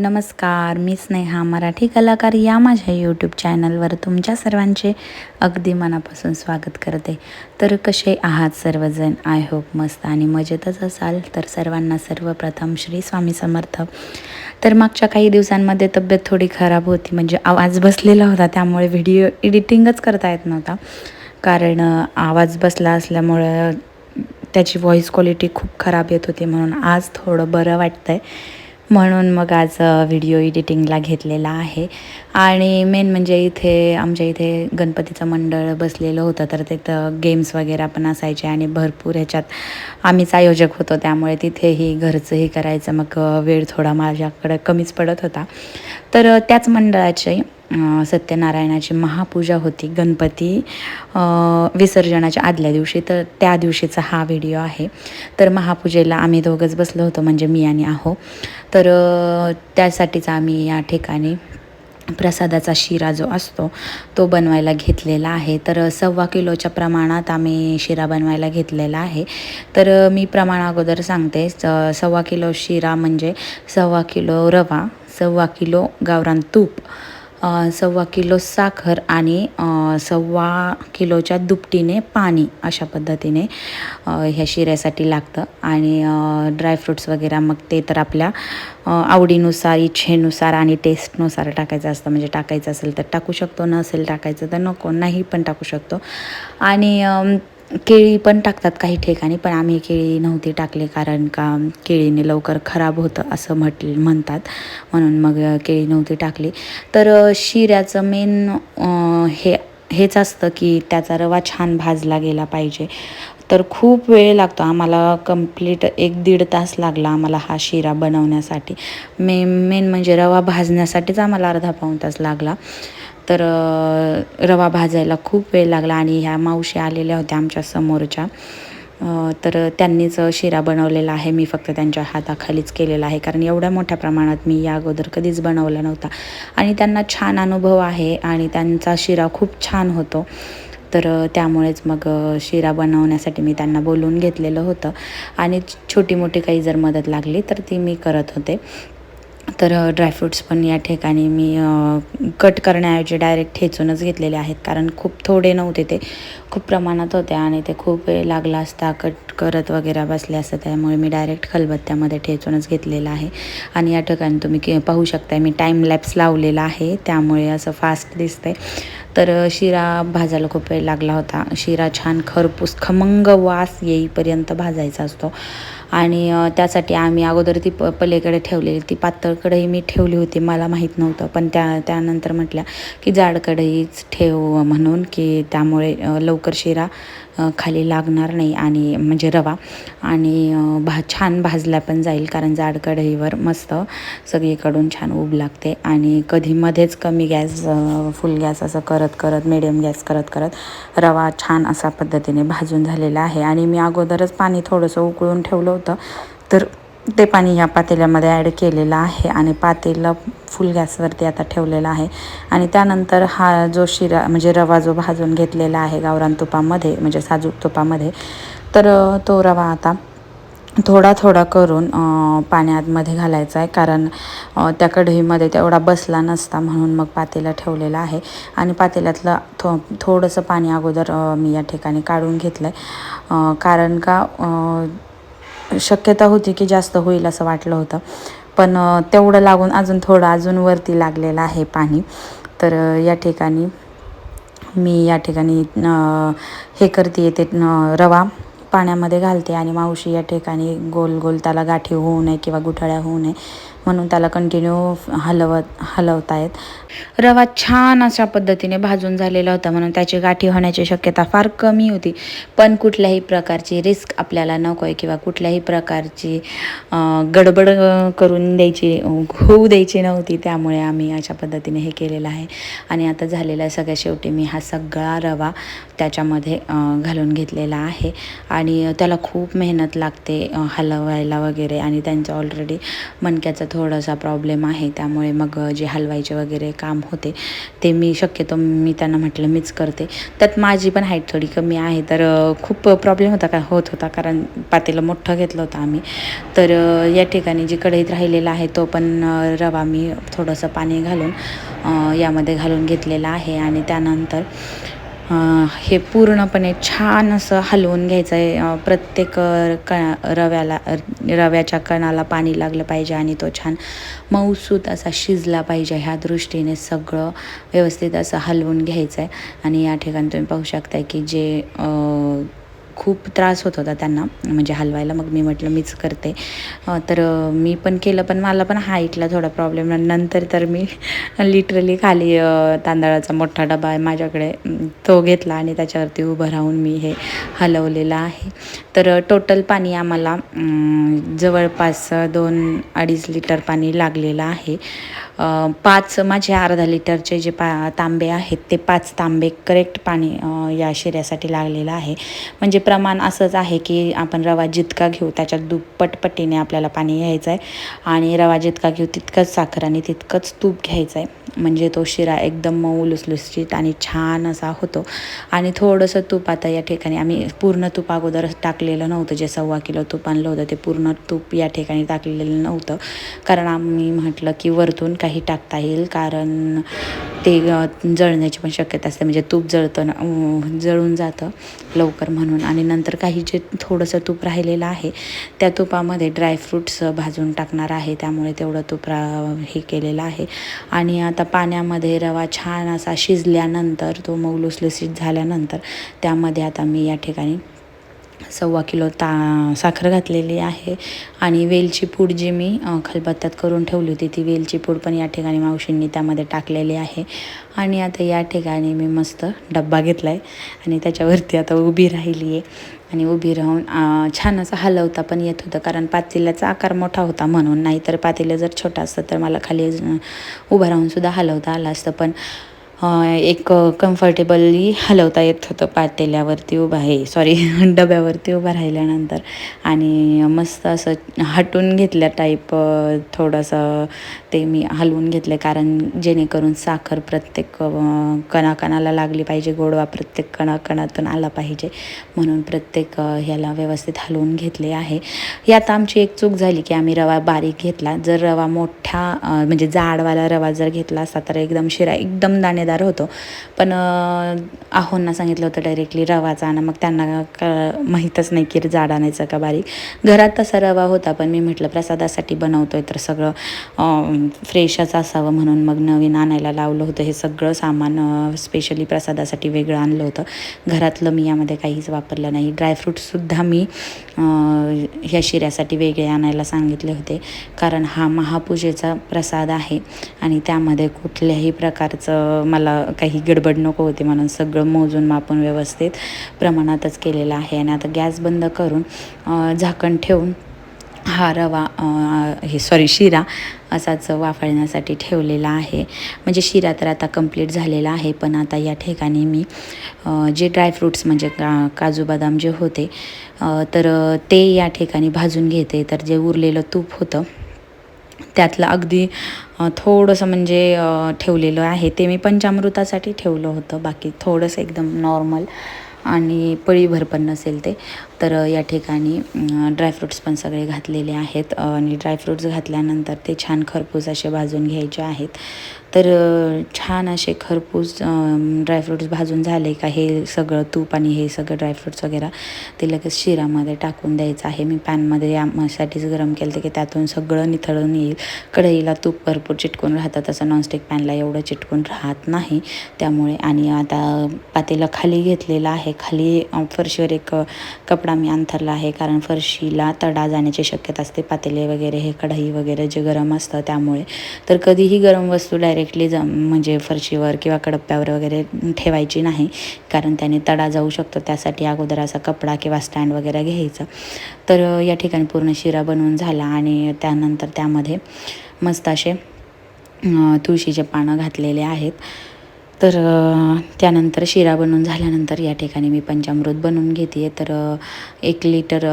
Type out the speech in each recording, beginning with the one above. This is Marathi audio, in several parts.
नमस्कार मी स्नेहा मराठी कलाकार या माझ्या यूट्यूब चॅनलवर तुमच्या सर्वांचे अगदी मनापासून स्वागत करते. तर कसे आहात सर्वजण? आय होप मस्त आणि मजेतच असाल. तर सर्वांना सर्वप्रथम श्री स्वामी समर्थ. तर मागच्या काही दिवसांमध्ये तब्येत थोडी खराब होती म्हणजे आवाज बसलेला होता त्यामुळे व्हिडिओ एडिटिंगच करता येत नव्हता. कारण आवाज बसला असल्यामुळं त्याची व्हॉईस क्वालिटी खूप खराब येत होती म्हणून आज थोडं बरं वाटतं आहे म्हणून मग आज व्हिडिओ एडिटिंगला घेतलेला आहे. आणि मेन म्हणजे इथे आमच्या इथे गणपतीचं मंडळ बसलेलं होतं. तर तिथं गेम्स वगैरे पण असायचे आणि भरपूर ह्याच्यात आम्हीच आयोजक होतो. त्यामुळे तिथेही घरचंही करायचं. मग वेळ थोडा माझ्याकडं कमीच पडत होता. तर त्याच मंडळाचे सत्यनारायणाची महापूजा होती गणपती विसर्जनाच्या आदल्या दिवशी. तर त्या दिवशीचा हा व्हिडिओ आहे. तर महापूजेला आम्ही दोघंच बसलो होतो म्हणजे मी आणि आहो. तर त्यासाठीचा त्यासाठीच आम्ही या ठिकाणी प्रसादाचा शिरा जो असतो तो बनवायला घेतलेला आहे. तर सव्वा किलोच्या प्रमाणात आम्ही शिरा बनवायला घेतलेला आहे. तर मी प्रमाण अगोदर सांगते. स- सव्वा किलो शिरा म्हणजे सव्वा किलो रवा सव्वा किलो गावरान तूप सव्वा किलो साखर आणि सव्वा किलोच्या दुपटीने पाणी अशा पद्धतीने ह्या शिऱ्यासाठी लागतं. आणि ड्रायफ्रूट्स वगैरे मग ते तर आपल्या आवडीनुसार इच्छेनुसार आणि टेस्टनुसार टाकायचं असतं. म्हणजे टाकायचं असेल तर टाकू शकतो नसेल टाकायचं तर नको नाही पण टाकू शकतो. आणि केळी पण टाकतात काही ठिकाणी पण आम्ही केळी नव्हती टाकली कारण का केळीने लवकर खराब होतं असं म्हट म्हणतात. म्हणून मग केळी नव्हती टाकली. तर शिऱ्याचं मेन हे हेच असतं की त्याचा रवा छान भाजला गेला पाहिजे. तर खूप वेळ लागतो. आम्हाला कंप्लीट एक दीड तास लागला आम्हाला हा शिरा बनवण्यासाठी. मे मेन म्हणजे रवा भाजण्यासाठीच आम्हाला अर्धा पाऊण तास लागला. तर रवा भाजायला खूप वेळ लागला आणि ह्या मावशी आलेल्या होत्या आमच्या समोरच्या. तर त्यांनीच शिरा बनवलेला आहे. मी फक्त त्यांच्या हाताखालीच केलेला आहे. कारण एवढ्या मोठ्या प्रमाणात मी या अगोदर कधीच बनवला नव्हता. आणि त्यांना छान अनुभव आहे आणि त्यांचा शिरा खूप छान होतो. तर त्यामुळेच मग शिरा बनवण्यासाठी मी त्यांना बोलवून घेतलेलं होतं. आणि छोटी मोठी काही जर मदत लागली तर ती मी करत होते. तर ड्रायफ्रूट्स पण या ठिकाणी मी कट करण्याऐवजी डायरेक्ट ठेचूनच घेतलेले आहेत. कारण खूप थोडे नव्हते ते. खूप प्रमाणात होते आणि ते खूप वेळ लागला असता कट करत वगैरे बसले असतं. त्यामुळे मी डायरेक्ट खलबत्त्यामध्ये ठेचूनच घेतलेलं आहे. आणि या ठिकाणी तुम्ही के पाहू शकताय मी टाईम लॅप्स लावलेला आहे. त्यामुळे असं फास्ट दिसतंय. तर शिरा भाजायला खूप वेळ लागला होता. शिरा छान खरपूस खमंग वास येईपर्यंत भाजायचा असतो. आणि त्यासाठी आम्ही अगोदर ती प पलीकडे ठेवलेली ती पातळ कढई मी ठेवली होती मला माहीत नव्हतं. पण त्या त्यानंतर म्हटल्या की जाड कढईच ठेव म्हणून की त्यामुळे लवकर शिरा खाली लागणार नाही आणि म्हणजे रवा. आणि भा छान भाजला पण जाईल कारण जाड कढईवर मस्त सगळीकडून छान उब लागते. आणि कधी मध्येच कमी गॅस फुल गॅस असं करत करत मिडियम गॅस करत करत रवा छान असा पद्धतीने भाजून झालेला आहे. आणि मी अगोदरच पाणी थोडंसं उकळून ठेवलं होतं. तर ते पाणी या पातेल्यामध्ये ॲड केलेलं आहे आणि पातेलं फुल गॅसवरती आता ठेवलेलं आहे. आणि त्यानंतर हा जो शिरा म्हणजे रवा जो भाजून घेतलेला आहे गावरान तुपामध्ये म्हणजे साजूक तुपामध्ये तर तो रवा आता थोडा थोडा करून पाण्यामध्ये घालायचा आहे. कारण त्या कढईमध्ये तेवढा बसला नसता म्हणून मग पातेला ठेवलेला आहे. आणि पातेल्यातलं थो थोडंसं पाणी अगोदर मी या ठिकाणी काढून घेतलं आहे कारण का शक्यता होती की जास्त होईल असं वाटलं होतं. पण तेवढं लागून अजून थोडं अजून वरती लागलेलं आहे पाणी. तर या ठिकाणी मी या ठिकाणी हे करते ते रवा पाण्यामध्ये घालते आणि मावशी या ठिकाणी गोल गोल त्याला गाठी होऊ नये किंवा गुठळ्या होऊ नये म्हणून त्याला कंटिन्यू हलवत हलवतायत. रवा छान अशा पद्धतीने भाजून झालेला होता म्हणून त्याची गाठी होण्याची शक्यता फार कमी होती. पण कुठल्याही प्रकारची रिस्क आपल्याला नको आहे किंवा कुठल्याही प्रकारची गडबड करून द्यायची होऊ द्यायची नव्हती. त्यामुळे आम्ही अशा पद्धतीने हे केलेलं आहे. आणि आता झालेला सगळ्या शेवटी मी हा सगळा रवा त्याच्यामध्ये घालून घेतलेला आहे. आणि त्याला खूप मेहनत लागते हलवायला वगैरे. आणि त्यांचं ऑलरेडी मणक्याचा थोडासा प्रॉब्लेम आहे. त्यामुळे मग जे हलवायचे वगैरे काम होते. ते मी शक्यतो मी त्यांना म्हटलं मीच करते. त्यात माझी पण हाईट थोडी कमी आहे. तर खूप प्रॉब्लेम होता का? होत होता. कारण पातेलं मोठं घेतलं होतं आम्ही. तर या ठिकाणी जी कढईत राहिलेला आहे तो पण रवा मी थोडंसं पाणी घालून यामध्ये घालून घेतलेला आहे. आणि त्यानंतर हे पूर्णपणे छान असं हलवून घ्यायचं आहे प्रत्येक क रव्याला रव्याच्या कणाला पाणी लागलं पाहिजे आणि तो छान मऊसूत असा शिजला पाहिजे ह्या दृष्टीने सगळं व्यवस्थित असं हलवून घ्यायचं आहे आणि या ठिकाणी तुम्ही पाहू शकताय की जे खूप त्रास होत होता त्यांना. म्हणजे हलवायला मग मी म्हटलं मीच करते. तर मी पण केलं पण मला पण हाईटला थोडा प्रॉब्लेम नंतर तर मी लिटरली खाली तांदळाचा मोठा डबा आहे माझ्याकडे तो घेतला आणि त्याच्यावरती उभं राहून मी हे हलवलेलं आहे. तर टोटल पाणी आम्हाला जवळपास दोन अडीच लिटर पाणी लागलेलं आहे. पाच माझे अर्धा लिटरचे जे पा तांबे आहेत ते पाच तांबे करेक्ट पाणी या शिऱ्यासाठी लागलेलं आहे. म्हणजे प्रमाण असंच आहे की आपण रवा जितका घेऊ त्याच्यात दुप्पटपटीने आपल्याला पाणी घ्यायचं आहे आणि रवा जितका घेऊ तितकंच साखर आणि तितकंच तूप घ्यायचं आहे म्हणजे तो शिरा एकदम मऊ लुसलुसलीत आणि छान असा होतो. आणि थोडंसं तूप आता या ठिकाणी आम्ही पूर्ण तूप अगोदर टाकलेलं नव्हतं. जे सव्वा किलो तूप आणलं होतं ते पूर्ण तूप या ठिकाणी टाकलेलं नव्हतं. कारण आम्ही म्हटलं की वरतून काही टाकता येईल. कारण ते जळण्याची पण शक्यता असते. म्हणजे तूप जळतं ना जळून जातं लवकर म्हणून. आणि नंतर काही जे थोडंसं तूप राहिलेलं आहे त्या तुपामध्ये ड्रायफ्रूट्स भाजून टाकणार आहे. त्यामुळे तेवढं तूप रा हे केलेलं आहे. आणि आता पाण्यामध्ये रवा छान असा शिजल्यानंतर तो मऊ लुसलुसीत झाल्यानंतर त्यामध्ये आता मी या ठिकाणी सव्वा किलो ता साखर घातलेली आहे. आणि वेलची पूड जी मी खलबत्त्यात करून ठेवली होती ती वेलची पूड पण या ठिकाणी मावशींनी त्यामध्ये टाकलेली आहे. आणि आता या ठिकाणी मी मस्त डब्बा घेतला आहे आणि त्याच्यावरती आता उभी राहिली आहे आणि उभी राहून छान असं हलवता पण येत होतं कारण पातेल्याचा आकार मोठा होता म्हणून. नाही तर पातेलं जर छोटा असतं तर मला खाली उभं राहूनसुद्धा हलवता आलं असतं. पण एक कम्फर्टेबली हलवता येत होतं पातेल्यावरती उभं आहे. सॉरी डब्यावरती उभं राहिल्यानंतर. आणि मस्त असं हटून घेतल्या टाईप थोडंसं ते मी हलवून घेतले. कारण जेणेकरून साखर प्रत्येक कणाकणाला लागली पाहिजे. गोडवा प्रत्येक कणाकणातून आला पाहिजे. म्हणून प्रत्येक ह्याला व्यवस्थित हलवून घेतले आहे. यात आमची एक चूक झाली की आम्ही रवा बारीक घेतला. जर रवा मोठा म्हणजे जाडवाला रवा जर घेतला असता तर एकदम शिरा एकदम मसालेदार होतो. पण आहोंना सांगितलं होतं डायरेक्टली रवाचा आणि मग त्यांना क माहीतच नाही की जाड आणायचं का बारीक. घरात तसा रवा होता पण मी म्हटलं प्रसादासाठी बनवतो आहे तर सगळं फ्रेशच असावं म्हणून मग नवीन आणायला लावलं होतं. हे सगळं सामान स्पेशली प्रसादासाठी वेगळं आणलं होतं. घरातलं मी यामध्ये काहीच वापरलं नाही. ड्रायफ्रूटसुद्धा मी ह्या शिऱ्यासाठी वेगळे आणायला सांगितले होते. कारण हा महापूजेचा प्रसाद आहे आणि त्यामध्ये कुठल्याही प्रकारचं मला मला काही गडबड नको होती म्हणून सगळं मोजून मापून व्यवस्थित प्रमाणातच केलेलं आहे. आणि आता गॅस बंद करून झाकण ठेवून हा रवा हे सॉरी शिरा असाच वाफळण्यासाठी ठेवलेला आहे. म्हणजे शिरा तर आता कंप्लीट झालेला आहे पण आता या ठिकाणी मी जे ड्रायफ्रूट्स म्हणजे का काजू बदाम जे होते तर ते या ठिकाणी भाजून घेते. तर जे उरलेलं तूप होतं त्यातलं अगदी थोडंसं म्हणजे ठेवलेलं आहे. ते मी पंचामृतासाठी ठेवलं होतं. बाकी थोडंसं एकदम नॉर्मल आणि पळीभर पण नसेल ते. तर या ठिकाणी ड्रायफ्रूट्स पण सगळे घातलेले आहेत. आणि ड्रायफ्रूट्स घातल्यानंतर ते छान खरपूस असे भाजून घ्यायचे आहेत. तर छान असे खरपूस ड्रायफ्रूट्स भाजून झाले का हे सगळं तूप आणि हे सगळं ड्रायफ्रूट्स वगैरे ते लगेच शिरामध्ये टाकून द्यायचं आहे. मी पॅनमध्ये यासाठीच गरम केलं तर की त्यातून सगळं निथळून येईल. कढईला तूप भरपूर चिटकून राहतं तसं नॉनस्टिक पॅनला एवढं चिटकून राहत नाही. त्यामुळे आणि आता पातेलं खाली घेतलेलं आहे. खाली फरशीवर एक कपडा मी अंथरला आहे कारण फरशीला तडा जाण्याची शक्यता असते. पातेले वगैरे हे कढई वगैरे जे गरम असतं त्यामुळे. तर कधीही गरम वस्तू डायरेक्टली ज म्हणजे फरशीवर किंवा कडप्प्यावर वगैरे ठेवायची नाही कारण त्याने तडा जाऊ शकतो. त्यासाठी अगोदर असा कपडा किंवा स्टँड वगैरे घ्यायचं. तर या ठिकाणी पूर्ण शिरा बनवून झाला आणि त्यानंतर त्यामध्ये मस्त असे तुळशीचे पानं घातलेले आहेत. तर त्यानंतर शिरा बनवून झाल्यानंतर या ठिकाणी मी पंचामृत बनवून घेते तर एक लिटर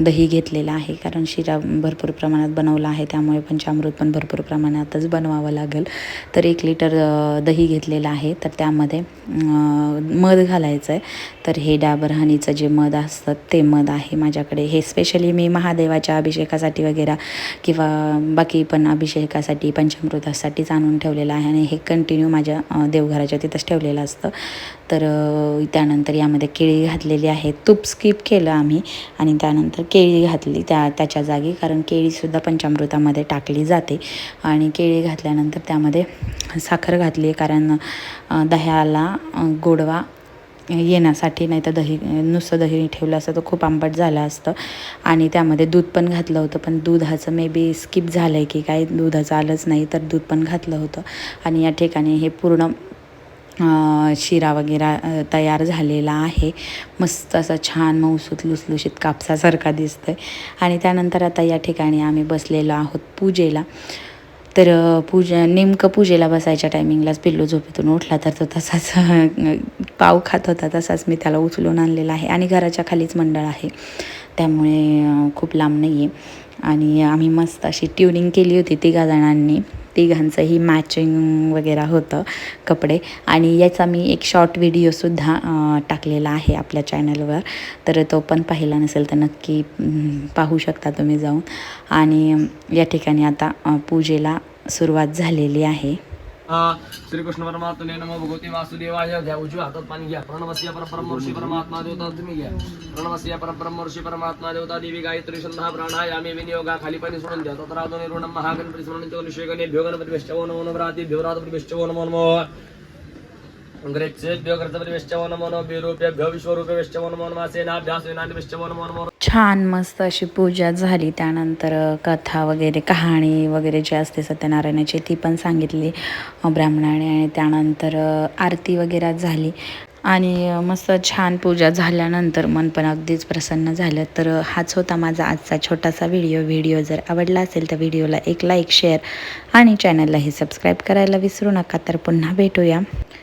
दही घेतलेलं आहे कारण शिरा भरपूर प्रमाणात बनवला आहे त्यामुळे पंचामृत पण भरपूर प्रमाणातच बनवावं लागेल. तर एक लिटर दही घेतलेलं आहे तर त्यामध्ये मध घालायचं आहे तर हे डाबर हनीचं जे मध असतं ते मध आहे माझ्याकडे. हे स्पेशली मी महादेवाच्या अभिषेकासाठी वगैरे किंवा बाकी पण अभिषेकासाठी पंचामृतासाठीच आणून ठेवलेलं आहे आणि हे कंटिन्यू माझ्या देव घराच्या तिथंच ठेवलेलं असतं. तर त्यानंतर यामध्ये केळी घातलेली आहे. तूप स्किप केलं आम्ही आणि त्यानंतर केळी घातली त्या त्याच्या जागी. कारण केळीसुद्धा पंचामृतामध्ये टाकली जाते. आणि केळी घातल्यानंतर त्यामध्ये साखर घातली कारण दह्याला गोडवा येण्यासाठी नाही तर दही नुसतं दही ठेवलं असतं तर खूप आंबट झालं असतं. आणि त्यामध्ये दूध पण घातलं होतं. पण दुधाचं मे बी स्किप झालं आहे की काय? दुधाचं आलंच नाही तर दूध पण घातलं होतं. आणि या ठिकाणी हे पूर्ण शिरा वगैरे तयार झालेला आहे. मस्त असं छान मऊसूत लुसलुशीत कापसासारखा दिसतंय. आणि त्यानंतर आता या ठिकाणी आम्ही बसलेलो आहोत पूजेला. तर पूजा नेमकं पूजेला बसायच्या टायमिंगलाच पिल्लू झोपेतून उठला तर तो तसाच पाव खात होता तसाच मी त्याला उचलून आणलेला आहे. आणि घराच्या खालीच मंडळ आहे. त्यामुळे खूप लांब नाही आहे आणि आम्ही मस्त अशी ट्युनिंग केली होती तिघा जणांनी. तिघांचंही मॅचिंग वगैरे होतं कपडे. आणि याचा मी एक शॉर्ट व्हिडिओसुद्धा टाकलेला आहे आपल्या चॅनलवर तर तो पण पाहिला नसेल तर नक्की पाहू शकता तुम्ही जाऊन. आणि या ठिकाणी आता पूजेला सुरुवात झालेली आहे. हा. श्रीकृष्ण परमात्मने नमो भगवते वासुदेवाय. घ्या उजव्या हातात पाणी घ्या. प्रणवस्य परब्रह्म ऋषी परमात्मा देवता तुम्ही घ्या. प्रणवस्य परब्रह्म ऋषी परमात्मा देवता देवी गायत्री संधा प्राणायामे विनियोगा खाली पाणी सोडून द्या. तत्रादो निर्वणम महागणपती सोडून तो निषेगणे भ्यो गणपती वेश्चवो नमो नमराती भ्यो रात वेश्चवो नमो नमो. ग्रेचेभ्यो कर्तव्य वेश्चवो नमो नमो बिरूपेभ्यो विश्वरूपे नमो नमः सेनाभ्यास सेनानी नमो नमो छान मस्त अशी पूजा झाली. त्यानंतर कथा वगैरे कहाणी वगैरे जी असते सत्यनारायणाची ती पण सांगितली ब्राह्मणाने. आणि त्यानंतर आरती वगैरे झाली. आणि मस्त छान पूजा झाल्यानंतर मन पण अगदीच प्रसन्न झालं. तर हाच होता माझा आजचा छोटासा व्हिडिओ. व्हिडिओ जर आवडला असेल तर व्हिडिओला एक लाईक शेअर आणि चॅनललाही सबस्क्राईब करायला विसरू नका. तर पुन्हा भेटूया.